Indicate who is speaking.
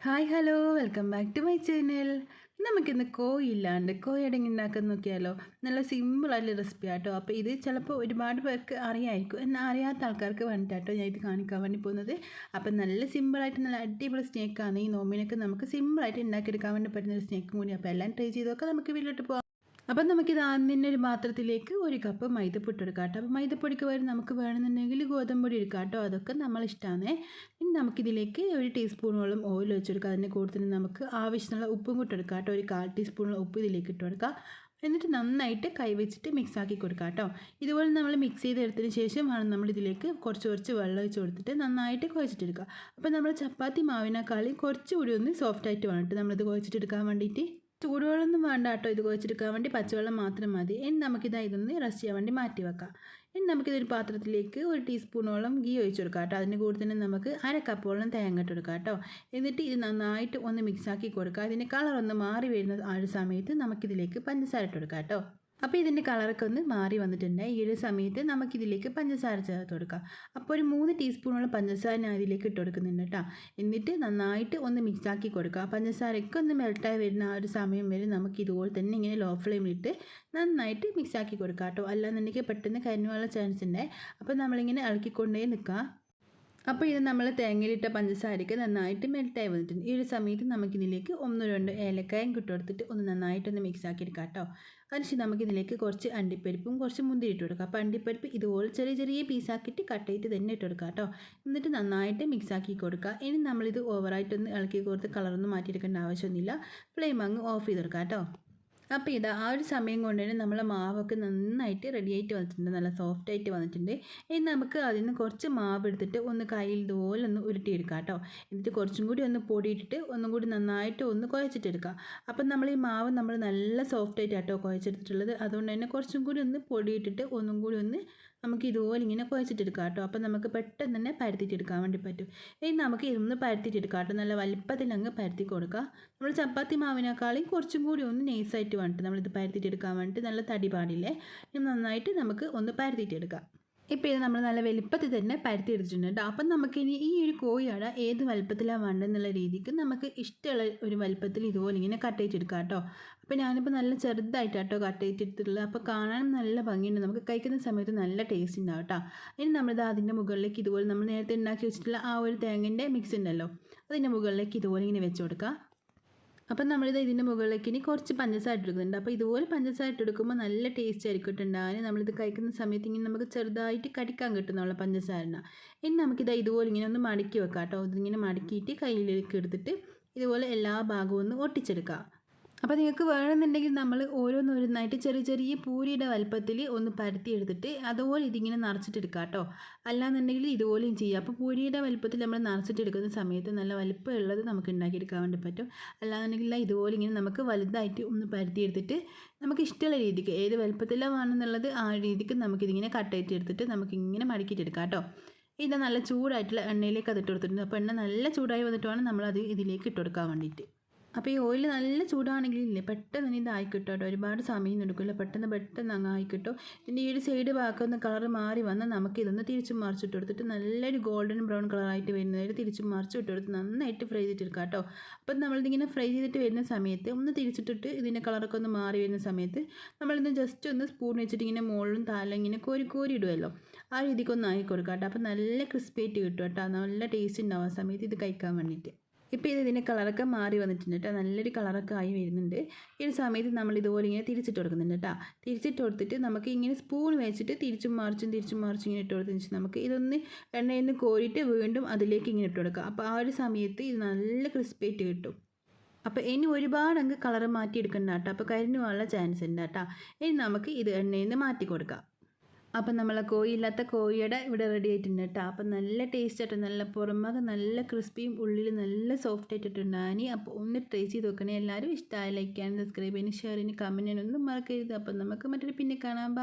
Speaker 1: Hi hello. Welcome back to my channel. നമുക്കിന്ന് കോഴി ഇല്ലാണ്ട് കോഴി അടങ്ങി ഉണ്ടാക്കാൻ നോക്കിയാലോ നല്ല സിമ്പിളായിട്ടുള്ള റെസിപ്പി ആട്ടോ അപ്പോൾ ഇത് ചിലപ്പോൾ ഒരുപാട് പേർക്ക് അറിയായിരിക്കും. എന്നാൽ അറിയാത്ത ആൾക്കാർക്ക് വേണ്ടിയിട്ടോ ഞാൻ ഇത് കാണിക്കാൻ വേണ്ടി പോകുന്നത്. അപ്പോൾ നല്ല സിമ്പിളായിട്ട് നല്ല അടിപൊളി സ്നേക്കാണ് ഈ നോമിനൊക്കെ നമുക്ക് സിമ്പിളായിട്ട് ഉണ്ടാക്കിയെടുക്കാൻ വേണ്ടി പറ്റുന്ന ഒരു സ്നേക്കും കൂടി അപ്പോൾ എല്ലാം ട്രൈ ചെയ്തൊക്കെ നമുക്ക് വീട്ടിലോട്ട് പോകാം അപ്പം നമുക്കിത് ആദ്യം തന്നെ ഒരു പാത്രത്തിലേക്ക് ഒരു കപ്പ് മൈദപ്പൊടി എടുക്കാം കേട്ടോ. അപ്പോൾ മൈദപ്പൊടിക്ക് പകരം നമുക്ക് വേണമെന്നുണ്ടെങ്കിൽ ഗോതമ്പൊടി എടുക്കാം കേട്ടോ. അതൊക്കെ നമ്മളിഷ്ടമാണ്. ഇനി നമുക്കിതിലേക്ക് ഒരു ടീസ്പൂണോളം ഓയിൽ വെച്ചെടുക്കാം അതിന്റെ കൂടുതൽ നമുക്ക് ആവശ്യമുള്ള ഉപ്പും കൂട്ടി എടുക്കാം കേട്ടോ. ഒരു കാൽ ടീസ്പൂണോളം ഉപ്പ് ഇതിലേക്ക് ഇട്ട് കൊടുക്കുക എന്നിട്ട് നന്നായിട്ട് കൈവച്ചിട്ട് മിക്സ് ആക്കി കൊടുക്കുക കേട്ടോ. ഇതുപോലെ നമ്മൾ മിക്സ് ചെയ്തെടുത്തതിന് ശേഷമാണ് നമ്മൾ ഇതിലേക്ക് കുറച്ച് കുറച്ച് വെള്ളം ഒഴിച്ച് കൊടുത്തിട്ട് നന്നായിട്ട് കുഴച്ചിട്ടെടുക്കുക. അപ്പോൾ നമ്മൾ ചപ്പാത്തി മാവിനേക്കാളും കുറച്ചുകൂടി ഒന്ന് സോഫ്റ്റായിട്ട് വേണം കേട്ടോ. നമ്മളിത് കുഴച്ചിട്ടെടുക്കാൻ വേണ്ടിയിട്ട്. ചൂടുവെള്ളമൊന്നും വേണ്ട കേട്ടോ ഇത് കുഴച്ചെടുക്കാൻ. വേണ്ടി പച്ചവെള്ളം മാത്രം മതി. ഇനി നമുക്കിതാ ഇതൊന്ന് റെസ്റ്റ് ചെയ്യാൻ വേണ്ടി മാറ്റി വെക്കാം. ഇനി നമുക്കിതൊരു പാത്രത്തിലേക്ക് ഒരു ടീസ്പൂണോളം ഗീ ഒഴിച്ചു കൊടുക്കാം കേട്ടോ. അതിന്റെ കൂടെ തന്നെ നമുക്ക് അര കപ്പോളം തേങ്ങ ഇട്ട് കൊടുക്കാം കേട്ടോ. എന്നിട്ട് ഇത് നന്നായിട്ട് ഒന്ന് മിക്സാക്കി കൊടുക്കുക അതിന്റെ കളറൊന്ന് മാറി വരുന്ന ആ ഒരു സമയത്ത് നമുക്കിതിലേക്ക് പഞ്ചസാര ഇട്ട് കൊടുക്കാം കേട്ടോ. അപ്പോൾ ഇതിന്റെ കളറൊക്കെ ഒന്ന് മാറി വന്നിട്ടുണ്ട്. ഈ ഒരു സമയത്ത് നമുക്കിതിലേക്ക് പഞ്ചസാര ചേർത്ത് കൊടുക്കാം. അപ്പോൾ ഒരു മൂന്ന് ടീസ്പൂണോളം പഞ്ചസാര ഞാൻ ഇതിലേക്ക് ഇട്ട് കൊടുക്കുന്നുണ്ട് കേട്ടോ എന്നിട്ട് നന്നായിട്ട് ഒന്ന് മിക്സാക്കി കൊടുക്കുക പഞ്ചസാരയൊക്കെ ഒന്ന് മെൽട്ടായി വരുന്ന ആ ഒരു സമയം വരെ നമുക്ക് ഇതുപോലെ തന്നെ ഇങ്ങനെ ലോ ഫ്ലെയിമിലിട്ട് നന്നായിട്ട് മിക്സാക്കി കൊടുക്കാം കേട്ടോ അല്ലാന്നുണ്ടെങ്കിൽ പെട്ടെന്ന് കരിഞ്ഞുള്ള ചാൻസ് ഉണ്ട് അപ്പോൾ നമ്മളിങ്ങനെ ഇളക്കിക്കൊണ്ടേ നിൽക്കുക അപ്പോൾ ഇത് നമ്മൾ തേങ്ങയിലിട്ട പഞ്ചസാരയ്ക്ക് നന്നായിട്ട് മെൽട്ടായി വന്നിട്ടുണ്ട്. ഈ ഒരു സമയത്ത് നമുക്കിതിലേക്ക് ഒന്ന് രണ്ട് ഏലക്കായും കിട്ടുകൊടുത്തിട്ട് ഒന്ന് നന്നായിട്ടൊന്ന് മിക്സ് ആക്കി എടുക്കാം കേട്ടോ. അതിനുശേഷം നമുക്കിതിലേക്ക് കുറച്ച് അണ്ടിപ്പരിപ്പും കുറച്ച് മുന്തിരി ഇട്ട് കൊടുക്കാം. അപ്പോൾ അണ്ടിപ്പരിപ്പ് ഇതുപോലെ ചെറിയ ചെറിയ പീസാക്കിയിട്ട് കട്ട് ചെയ്തിട്ട് തന്നെ ഇട്ട് കൊടുക്കാം കേട്ടോ. എന്നിട്ട് നന്നായിട്ട് മിക്സ് ആക്കി കൊടുക്കുക ഇനി നമ്മളിത് ഓവറായിട്ടൊന്ന് ഇളക്കി കൊടുത്ത് കളറൊന്നും മാറ്റിയെടുക്കേണ്ട ആവശ്യമൊന്നുമില്ല. ഫ്ലെയിം അങ്ങ് ഓഫ് ചെയ്ത് കൊടുക്കാം കേട്ടോ. അപ്പോൾ ഇത് ആ ഒരു സമയം കൊണ്ട് തന്നെ നമ്മളെ മാവൊക്കെ നന്നായിട്ട് റെഡി ആയിട്ട് വന്നിട്ടുണ്ട് നല്ല സോഫ്റ്റ് ആയിട്ട് വന്നിട്ടുണ്ട്. ഇനി നമുക്ക് അതിൽ നിന്ന് കുറച്ച് മാവ് എടുത്തിട്ട് ഒന്ന് കയ്യിൽ ഇതുപോലെ ഒന്ന് ഉരുട്ടിയെടുക്കുക കേട്ടോ. എന്നിട്ട് കുറച്ചും കൂടി ഒന്ന് പൊടിയിട്ടിട്ട് ഒന്നും കൂടി നന്നായിട്ട് ഒന്ന് കുഴച്ചിട്ടെടുക്കുക അപ്പം നമ്മൾ ഈ മാവ് നമ്മൾ നല്ല സോഫ്റ്റ് ആയിട്ട് കേട്ടോ കുഴച്ചെടുത്തിട്ടുള്ളത്. അതുകൊണ്ട് തന്നെ കുറച്ചും കൂടി ഒന്ന് പൊടിയിട്ടിട്ട് ഒന്നും കൂടി ഒന്ന് നമുക്ക് ഇതുപോലെ ഇങ്ങനെ കുഴച്ചിട്ടെടുക്കാം കേട്ടോ. അപ്പോൾ നമുക്ക് പെട്ടെന്ന് തന്നെ പരത്തിയിട്ടെടുക്കാൻ വേണ്ടി പറ്റും. ഇനി നമുക്ക് ഇതൊന്ന് പരത്തിയിട്ടെടുക്കാം കേട്ടോ. നല്ല വലിപ്പത്തിൽ അങ്ങ് പരത്തി കൊടുക്കുക നമ്മൾ ചപ്പാത്തി മാവിനേക്കാളും കുറച്ചും കൂടി ഒന്ന് നൈസായിട്ട് വേണ്ടിട്ട് നമ്മളിത് പരത്തിയിട്ടെടുക്കാൻ വേണ്ടിയിട്ട് നല്ല തടി പാടില്ലേ? നന്നായിട്ട് നമുക്ക് ഒന്ന് പരത്തിയിട്ടെടുക്കാം. ഇപ്പോൾ ഇത് നമ്മൾ നല്ല വലുപ്പത്തിൽ തന്നെ പരത്തി എടുത്തിട്ടുണ്ട്. അപ്പം നമുക്കിനി ഈ ഒരു കോഴിയട ഏത് വലുപ്പത്തിലാണ് വേണ്ടതെന്നുള്ള രീതിക്ക് നമുക്ക് ഇഷ്ടമുള്ള ഒരു വലുപ്പത്തിൽ ഇതുപോലെ ഇങ്ങനെ കട്ട് ചെയ്തെടുക്കാം കേട്ടോ. അപ്പോൾ ഞാനിപ്പോൾ നല്ല ചെറുതായിട്ട് കേട്ടോ കട്ട് ചെയ്തെടുത്തിട്ടുള്ളത് അപ്പോൾ കാണാനും നല്ല ഭംഗിയുണ്ട്. നമുക്ക് കഴിക്കുന്ന സമയത്ത് നല്ല ടേസ്റ്റ് ഉണ്ടാവും കേട്ടോ. ഇനി നമ്മളിത് അതിന്റെ മുകളിലേക്ക് ഇതുപോലെ നമ്മൾ നേരത്തെ ഉണ്ടാക്കി വെച്ചിട്ടുള്ള ആ ഒരു തേങ്ങന്റെ മിക്സ് ഉണ്ടല്ലോ. അതിന്റെ മുകളിലേക്ക് ഇതുപോലെ ഇങ്ങനെ വെച്ച് കൊടുക്കുക അപ്പം നമ്മളിത് ഇതിന്റെ മുകളിലേക്ക് ഇനി കുറച്ച് പഞ്ചസാര എടുക്കുന്നുണ്ട് അപ്പോൾ ഇതുപോലെ പഞ്ചസാര എടുക്കുമ്പോൾ നല്ല ടേസ്റ്റ് ആയിരിക്കും ഉണ്ടാകാൻ നമ്മളിത് കഴിക്കുന്ന സമയത്ത് ഇങ്ങനെ നമുക്ക് ചെറുതായിട്ട് കടിക്കാൻ കിട്ടുന്നുള്ള പഞ്ചസാരന ഇനി നമുക്കിത് ഇതുപോലെ ഇങ്ങനെ ഒന്ന് മടക്കി വെക്കാം കേട്ടോ. ഇതിങ്ങനെ മടക്കിയിട്ട് കയ്യിലേക്ക് എടുത്തിട്ട് ഇതുപോലെ എല്ലാ ഭാഗവും ഒന്ന് ഒട്ടിച്ചെടുക്കുക അപ്പോൾ നിങ്ങൾക്ക് വേണമെന്നുണ്ടെങ്കിൽ നമ്മൾ ഓരോന്നോരോന്നായിട്ട് ചെറിയ ചെറിയ പൂരിയുടെ വലുപ്പത്തിൽ ഒന്ന് പരത്തി എടുത്തിട്ട് അതുപോലെ ഇതിങ്ങനെ നിറച്ചിട്ടെടുക്കാം കേട്ടോ അല്ലാന്നുണ്ടെങ്കിൽ ഇതുപോലെയും ചെയ്യാം. അപ്പോൾ പൂരിയുടെ വലുപ്പത്തിൽ നമ്മൾ നിറച്ചിട്ടെടുക്കുന്ന സമയത്ത് നല്ല വലുപ്പമുള്ളത് നമുക്ക് ഉണ്ടാക്കിയെടുക്കാൻ വേണ്ടി പറ്റും. അല്ലാന്നുണ്ടെങ്കിൽ ഇതുപോലെ ഇങ്ങനെ നമുക്ക് വലുതായിട്ട് ഒന്ന് പരത്തി എടുത്തിട്ട് നമുക്ക് ഇഷ്ടമുള്ള രീതിക്ക് ഏത് വലുപ്പത്തിലാണ് വേണമെന്നുള്ളത് ആ രീതിക്ക് നമുക്കിതിങ്ങനെ കട്ടായിട്ട് എടുത്തിട്ട് നമുക്കിങ്ങനെ മടക്കിയിട്ടെടുക്കാം കേട്ടോ ഇത് നല്ല ചൂടായിട്ടുള്ള എണ്ണയിലേക്ക് അത് ഇട്ട് കൊടുത്തിട്ടുണ്ട്. അപ്പോൾ എണ്ണ നല്ല ചൂടായി വന്നിട്ട് വേണം നമ്മളത് ഇതിലേക്ക് ഇട്ട് കൊടുക്കാൻ വേണ്ടിയിട്ട്. അപ്പോൾ ഈ ഓയിൽ നല്ല ചൂടാണെങ്കിൽ ഇല്ലേ പെട്ടെന്ന് തന്നെ ഇതായി കിട്ടും കേട്ടോ. ഒരുപാട് സമയം എടുക്കില്ല. പെട്ടെന്ന് പെട്ടെന്ന് അങ്ങ് ആയിക്കിട്ടോ ഇതിന്റെ ഈ ഒരു സൈഡ് ഭാഗം ഒന്ന് കളർ മാറി വന്നാൽ നമുക്ക് ഇതൊന്ന് തിരിച്ചു മറിച്ചിട്ട് കൊടുത്തിട്ട് നല്ലൊരു ഗോൾഡൻ ബ്രൗൺ കളറായിട്ട് വരുന്നതായിട്ട് തിരിച്ചു മറിച്ചിട്ട് കൊടുത്ത് നന്നായിട്ട് ഫ്രൈ ചെയ്തിട്ടെടുക്കാം കേട്ടോ. അപ്പം നമ്മളിതിങ്ങനെ ഫ്രൈ ചെയ്തിട്ട് വരുന്ന സമയത്ത് ഒന്ന് തിരിച്ചിട്ടിട്ട് ഇതിന്റെ കളറൊക്കെ ഒന്ന് മാറി വരുന്ന സമയത്ത് നമ്മളിന്ന് ജസ്റ്റ് ഒന്ന് സ്പൂൺ വെച്ചിട്ട് ഇങ്ങനെ മുകളിലും താഴെ ഇങ്ങനെ കോരി കോരി ഇടുമല്ലോ ആ രീതിക്കൊന്ന് ആക്കി കൊടുക്കാം കേട്ടോ. അപ്പോൾ നല്ല ക്രിസ്പി ആയിട്ട് കിട്ടും കേട്ടോ. നല്ല ടേസ്റ്റ് ഉണ്ടാവും ആ സമയത്ത് ഇത് കഴിക്കാൻ വേണ്ടിയിട്ട്. ഇപ്പോൾ ഇത് ഇതിന്റെ കളറൊക്കെ മാറി വന്നിട്ടുണ്ട് കേട്ടോ. നല്ലൊരു കളറൊക്കെ ആയി വരുന്നുണ്ട്. ഈ ഒരു സമയത്ത് നമ്മൾ ഇതുപോലെ ഇങ്ങനെ തിരിച്ചിട്ട് കൊടുക്കുന്നുണ്ട് കേട്ടോ. തിരിച്ചിട്ട് കൊടുത്തിട്ട് നമുക്ക് ഇങ്ങനെ സ്പൂൺ വെച്ചിട്ട് തിരിച്ചും മറിച്ചും തിരിച്ചും മറിച്ചും ഇങ്ങനെ ഇട്ട് കൊടുത്തിട്ട് നമുക്ക് ഇതൊന്ന് എണ്ണയിൽ നിന്ന് കോരിയിട്ട് വീണ്ടും അതിലേക്ക് ഇങ്ങനെ ഇട്ട് കൊടുക്കുക അപ്പോൾ ആ ഒരു സമയത്ത് ഇത് നല്ല ക്രിസ്പിയായിട്ട് കിട്ടും. അപ്പോൾ ഇനി ഒരുപാട് അങ്ങ് കളർ മാറ്റി എടുക്കണ്ട കേട്ടോ. അപ്പോൾ കരിഞ്ഞു പോകാനുള്ള ചാൻസ് ഉണ്ട് കേട്ടോ. ഇനി നമുക്ക് ഇത് എണ്ണയിൽ നിന്ന് മാറ്റി കൊടുക്കാം. അപ്പം നമ്മളെ കോഴിയില്ലാത്ത കോഴിയുടെ ഇവിടെ റെഡി ആയിട്ടുണ്ട് കേട്ടോ. അപ്പം നല്ല ടേസ്റ്റ് ആയിട്ട് നല്ല പുറമൊക്കെ നല്ല ക്രിസ്പിയും ഉള്ളിൽ നല്ല സോഫ്റ്റ് ആയിട്ടിട്ടുണ്ടാനി അപ്പോൾ ഒന്ന് ട്രൈ ചെയ്ത് നോക്കണേ. എല്ലാവരും ഇഷ്ടമായി ലൈക്ക് ചെയ്യാനും സബ്സ്ക്രൈബ് ചെയ്യാനും ഷെയർ ചെയ്യാനും കമന്റ് ചെയ്യാനും ഒന്നും മറക്കരുത്. അപ്പം നമുക്ക് മറ്റൊരു പിന്നെ കാണാം.